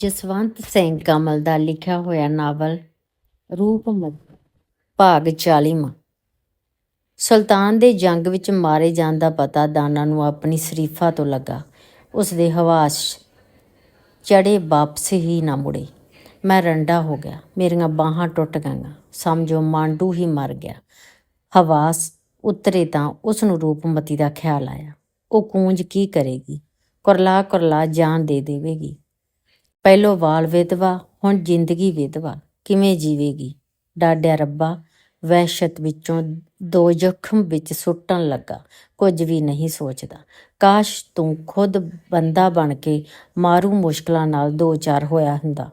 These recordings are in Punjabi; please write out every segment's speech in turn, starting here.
ਜਸਵੰਤ ਸਿੰਘ ਕਮਲ ਦਾ ਲਿਖਿਆ ਹੋਇਆ ਨਾਵਲ ਰੂਪਮਤ ਭਾਗ 40ਵਾਂ ਸੁਲਤਾਨ ਦੇ ਜੰਗ ਵਿੱਚ ਮਾਰੇ ਜਾਣ ਦਾ ਪਤਾ ਦਾਨਾ ਨੂੰ ਆਪਣੀ ਸ਼ਰੀਫਾ ਤੋਂ ਲੱਗਾ। ਉਸ ਦੇ ਹਵਾਸ ਚੜੇ ਵਾਪਸ ਹੀ ਨਾ ਮੁੜੇ। ਮੈਂ ਰੰਡਾ ਹੋ ਗਿਆ। ਮੇਰੀਆਂ ਬਾਹਾਂ ਟੁੱਟ ਗਈਆਂ। ਸਮਝੋ ਮਾਂਡੂ ਹੀ ਮਰ ਗਿਆ। ਹਵਾਸ ਉਤਰੇ ਤਾਂ ਉਸ ਨੂੰ ਰੂਪਮਤੀ ਦਾ ਖਿਆਲ ਆਇਆ। ਉਹ ਕੂੰਜ ਕੀ ਕਰੇਗੀ? ਕੁਰਲਾ ਕੁਰਲਾ ਜਾਨ ਦੇ ਦੇਵੇਗੀ। ਪਹਿਲੋ ਵਾਲ ਵਿਧਵਾ, ਹੁਣ ਜ਼ਿੰਦਗੀ ਵਿਧਵਾ, ਕਿਵੇਂ ਜੀਵੇਗੀ? ਡਾਡਿਆ ਰੱਬਾ, ਵਹਿਸ਼ਤ ਵਿੱਚੋਂ ਦੋ ਜ਼ਖਮ ਵਿੱਚ ਸੁੱਟਣ ਲੱਗਾ, ਕੁਝ ਵੀ ਨਹੀਂ ਸੋਚਦਾ। ਕਾਸ਼ ਤੂੰ ਖੁਦ ਬੰਦਾ ਬਣ ਕੇ ਮਾਰੂ ਮੁਸ਼ਕਲਾਂ ਨਾਲ ਦੋ ਚਾਰ ਹੋਇਆ ਹੁੰਦਾ।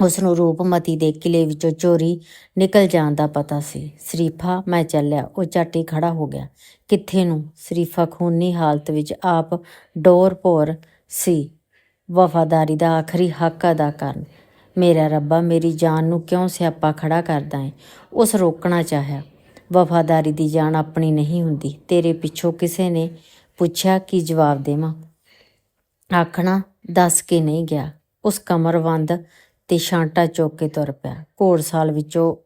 ਉਸ ਨੂੰ ਰੂਪਮਤੀ ਦੇ ਕਿਲੇ ਵਿੱਚੋਂ ਚੋਰੀ ਨਿਕਲ ਜਾਣ ਦਾ ਪਤਾ ਸੀ। ਸ਼ਰੀਫਾ, ਮੈਂ ਚੱਲਿਆ, ਉਹ ਝਾਟੀ ਖੜਾ ਹੋ ਗਿਆ। ਕਿੱਥੇ ਨੂੰ? ਸ਼ਰੀਫਾ ਖੂਨੀ ਹਾਲਤ ਵਿੱਚ ਆਪ ਡੋਰ ਭੋਰ ਸੀ। ਵਫਾਦਾਰੀ ਦਾ ਆਖਰੀ ਹੱਕ ਅਦਾ ਕਰਨ। ਮੇਰਾ ਰੱਬਾ, ਮੇਰੀ ਜਾਨ ਨੂੰ ਕਿਉਂ ਸਿਆਪਾ ਖੜਾ ਕਰਦਾ ਹੈ ਉਸ ਰੋਕਣਾ ਚਾਹਿਆ। ਵਫਾਦਾਰੀ ਦੀ ਜਾਨ ਆਪਣੀ ਨਹੀਂ ਹੁੰਦੀ। ਤੇਰੇ ਪਿੱਛੋਂ ਕਿਸੇ ਨੇ ਪੁੱਛਿਆ ਕੀ ਜਵਾਬ ਦੇਵਾਂ? ਆਖਣਾ, ਦੱਸ ਕੇ ਨਹੀਂ ਗਿਆ। ਉਸ ਕਮਰਵੰਦ ਤੇ ਛਾਂਟਾ ਚੁੱਕ ਕੇ ਤੁਰ ਪਿਆ। ਘੋੜਸਾਲ ਵਿੱਚੋਂ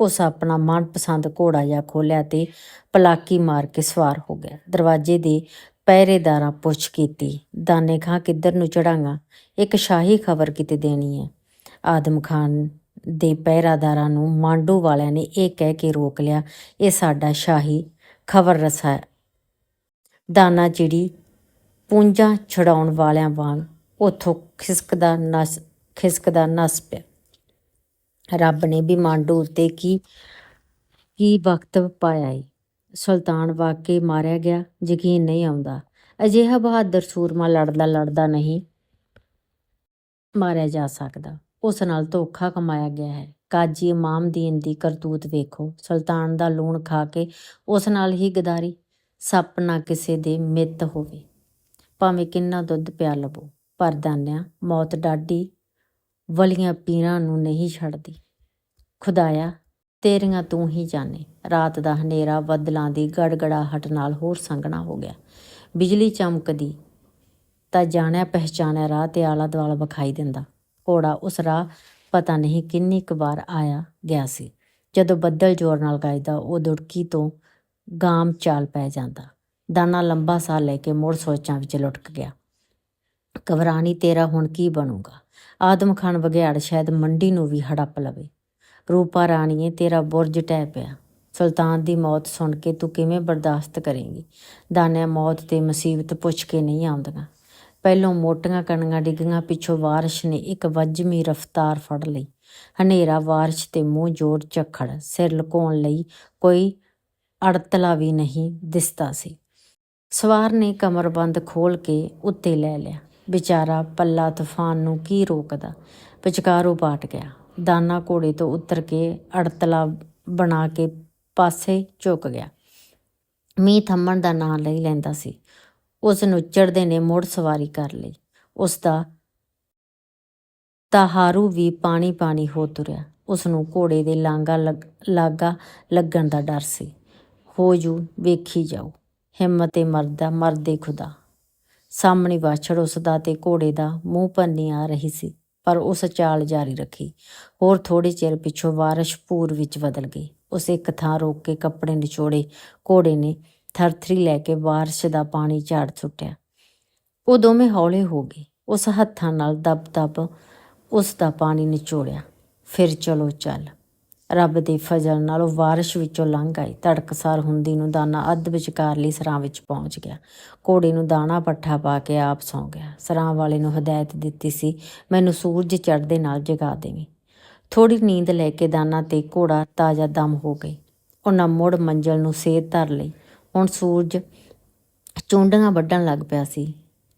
ਉਸ ਆਪਣਾ ਮਨਪਸੰਦ ਘੋੜਾ ਜਿਹਾ ਖੋਲਿਆ ਤੇ ਪਲਾਕੀ ਮਾਰ ਕੇ ਸਵਾਰ ਹੋ ਗਿਆ। ਦਰਵਾਜ਼ੇ ਦੇ ਪਹਿਰੇਦਾਰਾਂ ਪੁੱਛ ਕੀਤੀ, ਦਾਨੇ ਖਾਂ ਕਿੱਧਰ ਨੂੰ ਚੜਾਂਗਾ ਇੱਕ ਸ਼ਾਹੀ ਖਬਰ ਕਿਤੇ ਦੇਣੀ ਹੈ। ਆਦਮ ਖਾਨ ਦੇ ਪਹਿਰਾਦਾਰਾਂ ਨੂੰ ਮਾਂਡੂ ਵਾਲਿਆਂ ਨੇ ਇਹ ਕਹਿ ਕੇ ਰੋਕ ਲਿਆ, ਇਹ ਸਾਡਾ ਸ਼ਾਹੀ ਖਬਰ ਰਸਾ ਹੈ। ਦਾਨਾ ਚਿੜੀ ਪੂੰਜਾਂ ਛਡਾਉਣ ਵਾਲਿਆਂ ਵਾਂਗ ਉਥੋਂ ਖਿਸਕਦਾ ਨਸ ਖਿਸਕਦਾ ਨਸ ਪਿਆ। ਰੱਬ ਨੇ ਵੀ ਮਾਂਡੂ ਉੱਤੇ ਕੀ ਕੀ ਵਕਤ ਪਾਇਆ ਏ? ਸੁਲਤਾਨ ਵਾਕੇ ਮਾਰਿਆ ਗਿਆ, ਯਕੀਨ ਨਹੀਂ ਆਉਂਦਾ। ਅਜਿਹਾ ਬਹਾਦਰ ਸੂਰਮਾ ਲੜਦਾ ਲੜਦਾ ਨਹੀਂ ਮਾਰਿਆ ਜਾ ਸਕਦਾ। ਉਸ ਨਾਲ ਧੋਖਾ ਕਮਾਇਆ ਗਿਆ ਹੈ। ਕਾਜੀ ਇਮਾਮਦੀਨ ਦੀ ਕਰਤੂਤ ਵੇਖੋ। ਸੁਲਤਾਨ ਦਾ ਲੂਣ ਖਾ ਕੇ ਉਸ ਨਾਲ ਹੀ ਗਦਾਰੀ। ਸੱਪ ਨਾ ਕਿਸੇ ਦੇ ਮਿੱਤ ਹੋਵੇ। ਭਾਵੇਂ ਕਿੰਨਾ ਦੁੱਧ ਪਿਆ ਲਵੋ, ਪਰ ਦਾਨਿਆ ਮੌਤ ਡਾਡੀ ਵਲੀਆਂ ਪੀਰਾਂ ਨੂੰ ਨਹੀਂ ਛੱਡਦੀ। ਖੁਦਾਇਆ ਤੇਰੀਆਂ ਤੂੰ ਹੀ ਜਾਣੇ। ਰਾਤ ਦਾ ਹਨੇਰਾ ਬੱਦਲਾਂ ਦੀ ਗੜਗੜਾਹਟ ਨਾਲ ਹੋਰ ਸੰਘਣਾ ਹੋ ਗਿਆ। ਬਿਜਲੀ ਚਮਕਦੀ, ਤਾਂ ਜਾਣਿਆ ਪਹਿਚਾਣਿਆ ਰਾਹ ਤੇ ਆਲਾ ਦੁਆਲਾ ਵਿਖਾਈ ਦਿੰਦਾ। ਘੋੜਾ ਉਸ ਰਾਹ, ਪਤਾ ਨਹੀਂ ਕਿੰਨੀ ਕੁ ਵਾਰ ਆਇਆ ਗਿਆ ਸੀ। ਜਦੋਂ ਬੱਦਲ ਜ਼ੋਰ ਨਾਲ ਗਾਇਦਾ ਉਹ ਦੁੜਕੀ ਤੋਂ ਗਾਮ ਚਾਲ ਪੈ ਜਾਂਦਾ। ਦਾਨਾ ਲੰਬਾ ਸਾਹ ਲੈ ਕੇ ਮੁੜ ਸੋਚਾਂ ਵਿੱਚ ਲੁਟਕ ਗਿਆ। ਘਬਰਾਣੀ ਤੇਰਾ ਹੁਣ ਕੀ ਬਣੂਗਾ? ਆਦਮ ਖਾਨ ਬਗਿਆੜ ਸ਼ਾਇਦ ਮੰਡੀ ਨੂੰ ਵੀ ਹੜੱਪ ਲਵੇ। ਰੂਪਾ ਰਾਣੀਏ, ਤੇਰਾ ਬੁਰਜ ਟਹਿ ਪਿਆ। ਸੁਲਤਾਨ ਦੀ ਮੌਤ ਸੁਣ ਕੇ ਤੂੰ ਕਿਵੇਂ ਬਰਦਾਸ਼ਤ ਕਰੇਂਗੀ? ਦਾਨਿਆ ਮੌਤ ਤੇ ਮੁਸੀਬਤ ਪੁੱਛ ਕੇ ਨਹੀਂ ਆਉਂਦੀਆਂ। ਪਹਿਲੋਂ ਮੋਟੀਆਂ ਕਣੀਆਂ ਡਿੱਗੀਆਂ, ਪਿੱਛੋਂ ਵਾਰਿਸ਼ ਨੇ ਇੱਕ ਵੱਜਮੀ ਰਫ਼ਤਾਰ ਫੜ ਲਈ। ਹਨੇਰਾ ਵਾਰਿਸ਼ ਤੇ ਮੂੰਹ ਜੋੜ ਝੱਖੜ, ਸਿਰ ਲੁਕਾਉਣ ਲਈ ਕੋਈ ਅੜਤਲਾ ਵੀ ਨਹੀਂ ਦਿਸਦਾ ਸੀ। ਸਵਾਰ ਨੇ ਕਮਰਬੰਦ ਖੋਲ ਕੇ ਉੱਤੇ ਲੈ ਲਿਆ। ਵਿਚਾਰਾ ਪੱਲਾ ਤੂਫਾਨ ਨੂੰ ਕੀ ਰੋਕਦਾ? ਵਿਚਕਾਰੋਂ ਪਾਟ ਗਿਆ। ਦਾਨਾ ਘੋੜੇ ਤੋਂ ਉਤਰ ਕੇ ਅੜਤਲਾ ਬਣਾ ਕੇ ਪਾਸੇ ਝੁਕ ਗਿਆ। ਮੀਂਹ ਥੰਮਣ ਦਾ ਨਾਂ ਲਈ ਲੈਂਦਾ ਸੀ। ਉਸ ਨੂੰ ਚੜਦੇ ਨੇ ਮੁੜ ਸਵਾਰੀ ਕਰ ਲਈ। ਉਸ ਦਾ ਤਾਹਾਰੂ ਵੀ ਪਾਣੀ ਪਾਣੀ ਹੋ ਤੁਰਿਆ। ਉਸ ਨੂੰ ਘੋੜੇ ਦੇ ਲਾਂਗਾ ਲੱਗ- ਲਾਗਾ ਲੱਗਣ ਦਾ ਡਰ ਸੀ। ਹੋ ਜੂ, ਵੇਖੀ ਜਾਓ। ਹਿੰਮਤੇ ਮਰਦਾ, ਮਰਦੇ ਖੁਦਾ। ਸਾਹਮਣੇ ਵਾਛੜ ਉਸ ਦਾ ਤੇ ਘੋੜੇ ਦਾ ਮੂੰਹ ਪੰਨੀ ਆ ਰਹੀ ਸੀ। ਪਰ ਉਸ ਚਾਲ ਜਾਰੀ ਰੱਖੀ। ਹੋਰ ਥੋੜੇ ਚਿਰ ਪਿੱਛੋਂ ਵਾਰਿਸ਼ ਪੂਰ ਵਿੱਚ ਬਦਲ ਗਈ। ਉਸ ਇੱਕ ਥਾਂ ਰੋਕ ਕੇ ਕੱਪੜੇ ਨਿਚੋੜੇ ਘੋੜੇ ਨੇ ਥਰਥਰੀ ਲੈ ਕੇ ਬਾਰਿਸ਼ ਦਾ ਪਾਣੀ ਝਾੜ ਸੁੱਟਿਆ। ਉਹ ਦੋਵੇਂ ਹੌਲੇ ਹੋ ਗਏ। ਉਸ ਹੱਥਾਂ ਨਾਲ ਦਬ-ਦਬ ਉਸ ਦਾ ਪਾਣੀ ਨਿਚੋੜਿਆ। ਫਿਰ ਚਲੋ ਚੱਲ। ਰੱਬ ਦੇ ਫਜ਼ਲ ਨਾਲ ਉਹ ਬਾਰਿਸ਼ ਵਿੱਚੋਂ ਲੰਘ ਆਈ। ਧੜਕਸਾਰ ਹੁੰਦੀ ਨੂੰ ਦਾਨਾ ਅੱਧ ਵਿਚਕਾਰਲੀ ਸਰਾਂ ਵਿੱਚ ਪਹੁੰਚ ਗਿਆ। ਘੋੜੇ ਨੂੰ ਦਾਣਾ ਪੱਠਾ ਪਾ ਕੇ ਆਪ ਸੌਂ ਗਿਆ। ਸਰਾਂ ਵਾਲੇ ਨੂੰ ਹਦਾਇਤ ਦਿੱਤੀ ਸੀ, ਮੈਨੂੰ ਸੂਰਜ ਚੜ੍ਹਦੇ ਨਾਲ ਜਗਾ ਦੇਵੀਂ। ਥੋੜੀ ਨੀਂਦ ਲੈ ਕੇ ਦਾਨਾ ਤੇ ਘੋੜਾ ਤਾਜ਼ਾ ਦਮ ਹੋ ਗਏ ਉਹਨਾਂ ਮੁੜ ਮੰਜ਼ਲ ਨੂੰ ਸੇਧ ਧਰ ਲਈ। ਹੁਣ ਸੂਰਜ ਚੁੰਡੀਆਂ ਵੱਢਣ ਲੱਗ ਪਿਆ ਸੀ।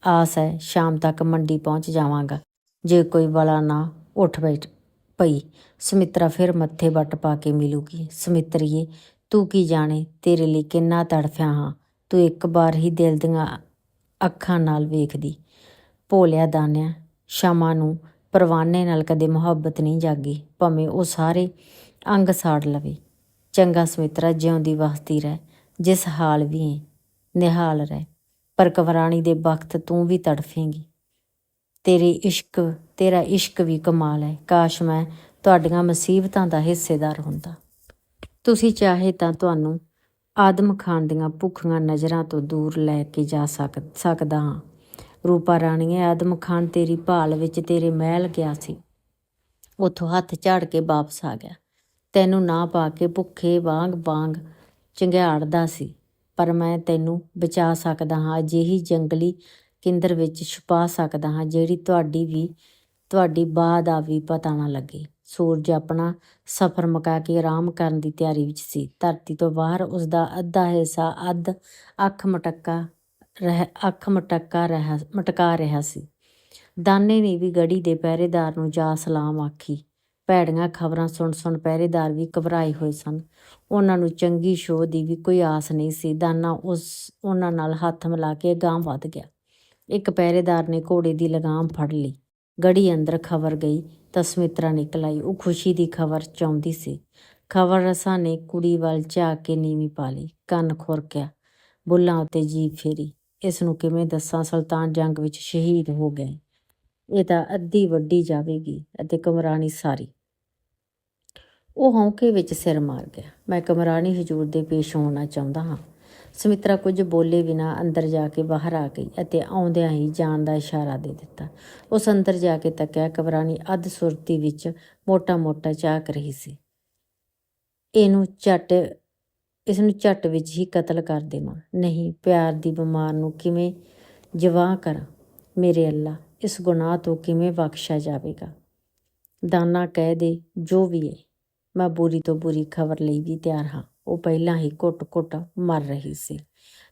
ਆਸ ਹੈ, ਸ਼ਾਮ ਤੱਕ ਮੰਡੀ ਪਹੁੰਚ ਜਾਵਾਂਗਾ। ਜੇ ਕੋਈ ਵਾਲਾ ਨਾ, ਉੱਠ ਬੈਠ। ਪਈ। ਸੁਮਿਤਰਾ ਫਿਰ ਮੱਥੇ ਵੱਟ ਪਾ ਕੇ ਮਿਲੂਗੀ। ਸੁਮਿਤਰੀਏ, ਤੂੰ ਕੀ ਜਾਣੇ? ਤੇਰੇ ਲਈ ਕਿੰਨਾ ਤੜਫਿਆ ਹਾਂ। ਤੂੰ ਇੱਕ ਵਾਰ ਹੀ ਦਿਲ ਦੀਆਂ ਅੱਖਾਂ ਨਾਲ ਵੇਖਦੀ। ਭੋਲਿਆ ਦਾਨਿਆ, ਸ਼ਾਮਾਂ ਨੂੰ ਪਰਵਾਨੇ ਨਾਲ ਕਦੇ ਮੁਹੱਬਤ ਨਹੀਂ ਜਾਗੀ। ਭਾਵੇਂ ਉਹ ਸਾਰੇ ਅੰਗ ਸਾੜ ਲਵੇ। ਚੰਗਾ ਸੁਮਿਤਰਾ, ਜਿਉਂਦੀ ਵਸਦੀ ਰਹਿ। ਜਿਸ ਹਾਲ ਵੀ ਹੈ ਨਿਹਾਲ ਰਹਿ। ਪਰ ਕਵਰਾਣੀ ਦੇ ਵਕਤ ਤੂੰ ਵੀ ਤੜਫੇਂਗੀ। ਤੇਰੇ ਇਸ਼ਕ, ਤੇਰਾ ਇਸ਼ਕ ਵੀ ਕਮਾਲ ਹੈ। ਕਾਸ਼ ਮੈਂ ਤੁਹਾਡੀਆਂ ਮੁਸੀਬਤਾਂ ਦਾ ਹਿੱਸੇਦਾਰ ਹੁੰਦਾ। ਤੁਸੀਂ ਚਾਹੇ ਤਾਂ ਤੁਹਾਨੂੰ ਆਦਮ ਖਾਨ ਦੀਆਂ ਭੁੱਖੀਆਂ ਨਜ਼ਰਾਂ ਤੋਂ ਦੂਰ ਲੈ ਕੇ ਜਾ ਸਕਦਾ ਹਾਂ। ਰੂਪਾ ਰਾਣੀਏ, ਆਦਮ ਖਾਨ ਤੇਰੀ ਭਾਲ ਵਿੱਚ ਤੇਰੇ ਮਹਿਲ ਗਿਆ ਸੀ। ਉਥੋਂ ਹੱਥ ਝਾੜ ਕੇ ਵਾਪਸ ਆ ਗਿਆ। ਤੈਨੂੰ ਨਾ ਪਾ ਕੇ ਭੁੱਖੇ ਵਾਂਗ ਵਾਂਗ ਚੰਗਿਆੜਦਾ ਸੀ, ਪਰ ਮੈਂ ਤੈਨੂੰ ਬਚਾ ਸਕਦਾ ਹਾਂ। ਅਜਿਹੀ ਜੰਗਲੀ ਕੇਂਦਰ ਵਿੱਚ ਛੁਪਾ ਸਕਦਾ ਹਾਂ, ਜਿਹੜੀ ਤੁਹਾਡੀ ਵੀ, ਤੁਹਾਡੀ ਬਾਹ ਦਾ ਵੀ ਪਤਾ ਨਾ ਲੱਗੇ। ਸੂਰਜ ਆਪਣਾ ਸਫ਼ਰ ਮੁਕਾ ਕੇ ਆਰਾਮ ਕਰਨ ਦੀ ਤਿਆਰੀ ਵਿੱਚ ਸੀ। ਧਰਤੀ ਤੋਂ ਬਾਹਰ ਉਸ ਦਾ ਅੱਧਾ ਹਿੱਸਾ ਅੱਧ ਅੱਖ ਮਟਕਾ ਰਹਿ, ਅੱਖ ਮਟਕਾ ਰਿਹਾ ਮਟਕਾ ਰਿਹਾ ਸੀ। ਦਾਨੇ ਨੇ ਵੀ ਗੜੀ ਦੇ ਪਹਿਰੇਦਾਰ ਨੂੰ ਜਾ ਸਲਾਮ ਆਖੀ। ਭੈੜੀਆਂ ਖਬਰਾਂ ਸੁਣ ਸੁਣ ਪਹਿਰੇਦਾਰ ਵੀ ਘਬਰਾਏ ਹੋਏ ਸਨ। ਉਹਨਾਂ ਨੂੰ ਚੰਗੀ ਸ਼ੋਅ ਦੀ ਵੀ ਕੋਈ ਆਸ ਨਹੀਂ ਸੀ। ਦਾਨਾ ਉਸ, ਉਹਨਾਂ ਨਾਲ ਹੱਥ ਮਿਲਾ ਕੇ ਗਾਂਹ ਵੱਧ ਗਿਆ। ਇੱਕ ਪਹਿਰੇਦਾਰ ਨੇ ਘੋੜੇ ਦੀ ਲਗਾਮ ਫੜ ਲਈ। ਗੜੀ ਅੰਦਰ ਖਬਰ ਗਈ, ਤਾਂ ਸਮਿਤਰਾ ਨਿਕਲ ਆਈ। ਉਹ ਖੁਸ਼ੀ ਦੀ ਖਬਰ ਚਾਹੁੰਦੀ ਸੀ। ਖਬਰ ਰਸਾਂ ਨੇ ਕੁੜੀ ਵੱਲ ਝਾਕ ਕੇ ਨੀਵੀਂ ਪਾ ਲਈ। ਕੰਨ ਖੁਰਕਿਆ ਬੁੱਲਾਂ ਉੱਤੇ ਜੀਭ ਫੇਰੀ। ਇਸ ਨੂੰ ਕਿਵੇਂ ਦੱਸਾਂ? ਸੁਲਤਾਨ ਜੰਗ ਵਿੱਚ ਸ਼ਹੀਦ ਹੋ ਗਏ। ਇਹ ਤਾਂ ਅੱਧੀ ਵੱਡੀ ਜਾਵੇਗੀ ਅਤੇ ਕਮਰਾਣੀ ਸਾਰੀ। ਉਹ ਹੌਂਕੇ ਵਿੱਚ ਸਿਰ ਮਾਰ ਗਿਆ। ਮੈਂ ਕਮਰਾਣੀ ਹਜੂਰ ਦੇ ਪੇਸ਼ ਹੋਣਾ ਚਾਹੁੰਦਾ ਹਾਂ। ਸਮਿਤਰਾ ਕੁਝ ਬੋਲੇ ਬਿਨਾ ਅੰਦਰ ਜਾ ਕੇ ਬਾਹਰ ਆ ਗਈ ਅਤੇ ਆਉਂਦਿਆਂ ਹੀ ਜਾਣ ਦਾ ਇਸ਼ਾਰਾ ਦੇ ਦਿੱਤਾ। ਉਸ ਅੰਦਰ ਜਾ ਕੇ ਤੱਕਿਆ ਕਮਰਾਣੀ ਅੱਧ ਸੁਰਤੀ ਵਿੱਚ ਮੋਟਾ-ਮੋਟਾ ਝਾਕ ਰਹੀ ਸੀ। ਇਹਨੂੰ ਝਟ ਇਸ ਨੂੰ ਝਟ ਵਿੱਚ ਹੀ ਕਤਲ ਕਰ ਦੇਵਾਂ। ਨਹੀਂ, ਪਿਆਰ ਦੀ ਬਿਮਾਰ ਨੂੰ ਕਿਵੇਂ ਜਵਾਹ ਕਰਾਂ? ਮੇਰੇ ਅੱਲਾ, ਇਸ ਗੁਨਾਹ ਤੋਂ ਕਿਵੇਂ ਬਖਸ਼ਿਆ ਜਾਵੇਗਾ? ਦਾਨਾ ਕਹਿ ਦੇ, ਜੋ ਵੀ ਹੈ ਮੈਂ ਬੁਰੀ ਤੋਂ ਬੁਰੀ ਖਬਰ ਲਈ ਵੀ ਤਿਆਰ ਹਾਂ। ਉਹ ਪਹਿਲਾਂ ਹੀ ਘੁੱਟ-ਘੁੱਟ ਮਰ ਰਹੀ ਸੀ।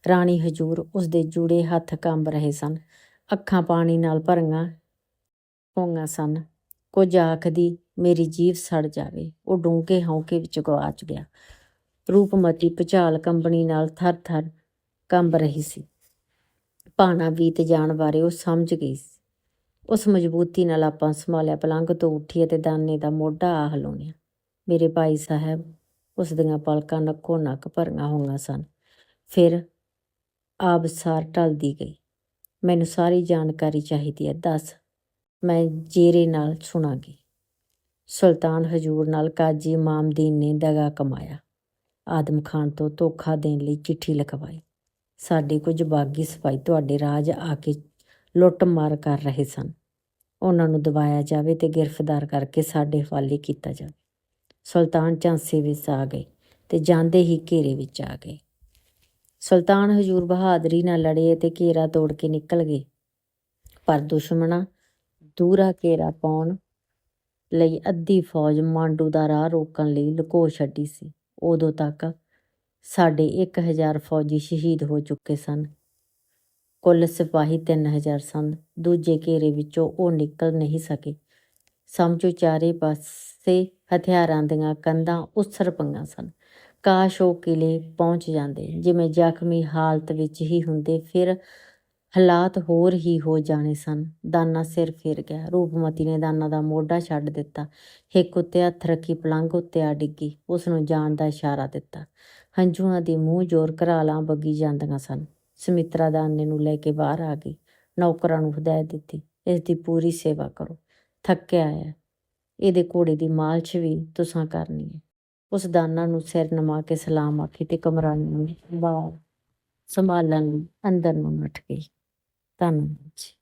ਰਾਣੀ ਹਜੂਰ ਉਸ ਦੇ ਜੁੜੇ ਹੱਥ ਕੰਬ ਰਹੇ ਸਨ। ਅੱਖਾਂ ਪਾਣੀ ਨਾਲ ਭਰੀਆਂ ਹੋਈਆਂ ਸਨ। ਕੁਝ ਆਖਦੀ, ਮੇਰੀ ਜੀਵ ਸੜ ਜਾਵੇ। ਉਹ ਡੂੰਘੇ ਹੌਕੇ ਵਿੱਚ ਗਵਾਚ ਗਿਆ। ਰੂਪਮਤੀ ਭੁਚਾਲ ਕੰਬਣੀ ਨਾਲ ਥਰ-ਥਰ ਕੰਬ ਰਹੀ ਸੀ। ਪਾਣਾ ਬੀਤ ਜਾਣ ਬਾਰੇ ਉਹ ਸਮਝ ਗਈ ਸੀ। ਉਸ ਮਜ਼ਬੂਤੀ ਨਾਲ ਆਪਾਂ ਸੰਭਾਲਿਆ ਪਲੰਘ ਤੋਂ ਉੱਠੀ ਅਤੇ ਦਾਨੇ ਦਾ ਮੋਢਾ ਆਹ ਹਲਾਉਣਿਆ ਮੇਰੇ ਭਾਈ ਸਾਹਿਬ ਉਸ ਦੀਆਂ ਪਲਕਾਂ ਨੱਕੋ ਨੱਕ ਭਰੀਆਂ ਹੋਈਆਂ ਸਨ। ਫਿਰ ਆਬਸਾਰ ਢਲਦੀ ਗਈ। ਮੈਨੂੰ ਸਾਰੀ ਜਾਣਕਾਰੀ ਚਾਹੀਦੀ ਹੈ, ਦੱਸ। ਮੈਂ ਜ਼ੀਰੇ ਨਾਲ ਸੁਣਾਂਗੀ। ਸੁਲਤਾਨ ਹਜੂਰ ਨਾਲ ਕਾਜੀ ਮਾਮਦੀਨ ਨੇ ਦਗਾ ਕਮਾਇਆ। ਆਦਮ ਖਾਨ ਤੋਂ ਧੋਖਾ ਦੇਣ ਲਈ ਚਿੱਠੀ ਲਿਖਵਾਈ। ਸਾਡੇ ਕੁਝ ਬਾਗੀ ਸਿਪਾਹੀ ਤੁਹਾਡੇ ਰਾਜ ਆ ਕੇ ਲੁੱਟ ਮਾਰ ਕਰ ਰਹੇ ਸਨ। ਉਹਨਾਂ ਨੂੰ ਦਬਾਇਆ ਜਾਵੇ ਤੇ ਗ੍ਰਿਫਤਾਰ ਕਰਕੇ ਸਾਡੇ ਹਵਾਲੇ ਕੀਤਾ ਜਾਵੇ। ਸੁਲਤਾਨ ਝਾਂਸੀ ਵਿੱਚ ਆ ਗਏ ਤੇ ਜਾਂਦੇ ਹੀ ਘੇਰੇ ਵਿੱਚ ਆ ਗਏ। ਸੁਲਤਾਨ ਹਜੂਰ ਬਹਾਦਰੀ ਨਾਲ ਲੜੇ ਤੇ ਘੇਰਾ ਤੋੜ ਕੇ ਨਿਕਲ ਗਏ। ਪਰ ਦੁਸ਼ਮਣਾ ਦੂਰਾ ਘੇਰਾ ਪਾਉਣ ਲਈ ਅੱਧੀ ਫੌਜ ਮਾਂਡੂ ਦਾ ਰਾਹ ਰੋਕਣ ਲਈ ਲੁਕੋ ਛੱਡੀ ਸੀ। ਉਦੋਂ ਤੱਕ ਸਾਡੇ 1000 ਫੌਜੀ ਸ਼ਹੀਦ ਹੋ ਚੁੱਕੇ ਸਨ। ਕੁੱਲ ਸਿਪਾਹੀ 3000 ਸਨ। ਦੂਜੇ ਘੇਰੇ ਵਿੱਚੋਂ ਉਹ ਨਿਕਲ ਨਹੀਂ ਸਕੇ। ਸਮਝੋ ਚਾਰੇ ਪਾਸੇ ਹਥਿਆਰਾਂ ਦੀਆਂ ਕੰਧਾਂ ਉਸਰ ਪਈਆਂ ਸਨ। ਕਾਸ਼ ਉਹ ਕਿਲੇ ਪਹੁੰਚ ਜਾਂਦੇ। ਜਿਵੇਂ ਜ਼ਖਮੀ ਹਾਲਤ ਵਿੱਚ ਹੀ ਹੁੰਦੇ, ਫਿਰ ਹਾਲਾਤ ਹੋਰ ਹੀ ਹੋ ਜਾਣੇ ਸਨ। ਦਾਨਾ ਸਿਰ ਫਿਰ ਗਿਆ। ਰੂਪਮਤੀ ਨੇ ਦਾਨਾ ਦਾ ਮੋਢਾ ਛੱਡ ਦਿੱਤਾ। ਹਿੱਕ ਉੱਤੇ ਹੱਥ ਰੱਖੀ ਪਲੰਘ ਉੱਤੇ ਆ ਡਿੱਗੀ। ਉਸ ਨੂੰ ਜਾਣ ਦਾ ਇਸ਼ਾਰਾ ਦਿੱਤਾ। ਹੰਝੂਆਂ ਦੇ ਮੂੰਹ ਜੋਰ ਘਰਾਲਾਂ ਬੱਗੀ ਜਾਂਦੀਆਂ ਸਨ। ਸੁਮਿਤਰਾ ਦਾਨੇ ਨੂੰ ਲੈ ਕੇ ਬਾਹਰ ਆ ਗਈ। ਨੌਕਰਾਂ ਨੂੰ ਹਦਾਇਤ ਦਿੱਤੀ, ਇਸ ਦੀ ਪੂਰੀ ਸੇਵਾ ਕਰੋ। ਥੱਕਿਆ ਹੈ। ਇਹਦੇ ਘੋੜੇ ਦੀ ਮਾਲਸ਼ ਵੀ ਤੁਸਾਂ ਕਰਨੀ ਹੈ। ਉਸ ਦਾਨਾ ਨੂੰ ਸਿਰ ਨਮਾ ਕੇ ਸਲਾਮ ਆਖੀ ਤੇ ਕਮਰਾਨੀ ਨੂੰ ਬਾਹਰ ਸੰਭਾਲਣ ਲਈ ਅੰਦਰ ਨੂੰ ਨੱਠ ਗਈ। ਧੰਨਵਾਦ ਜੀ।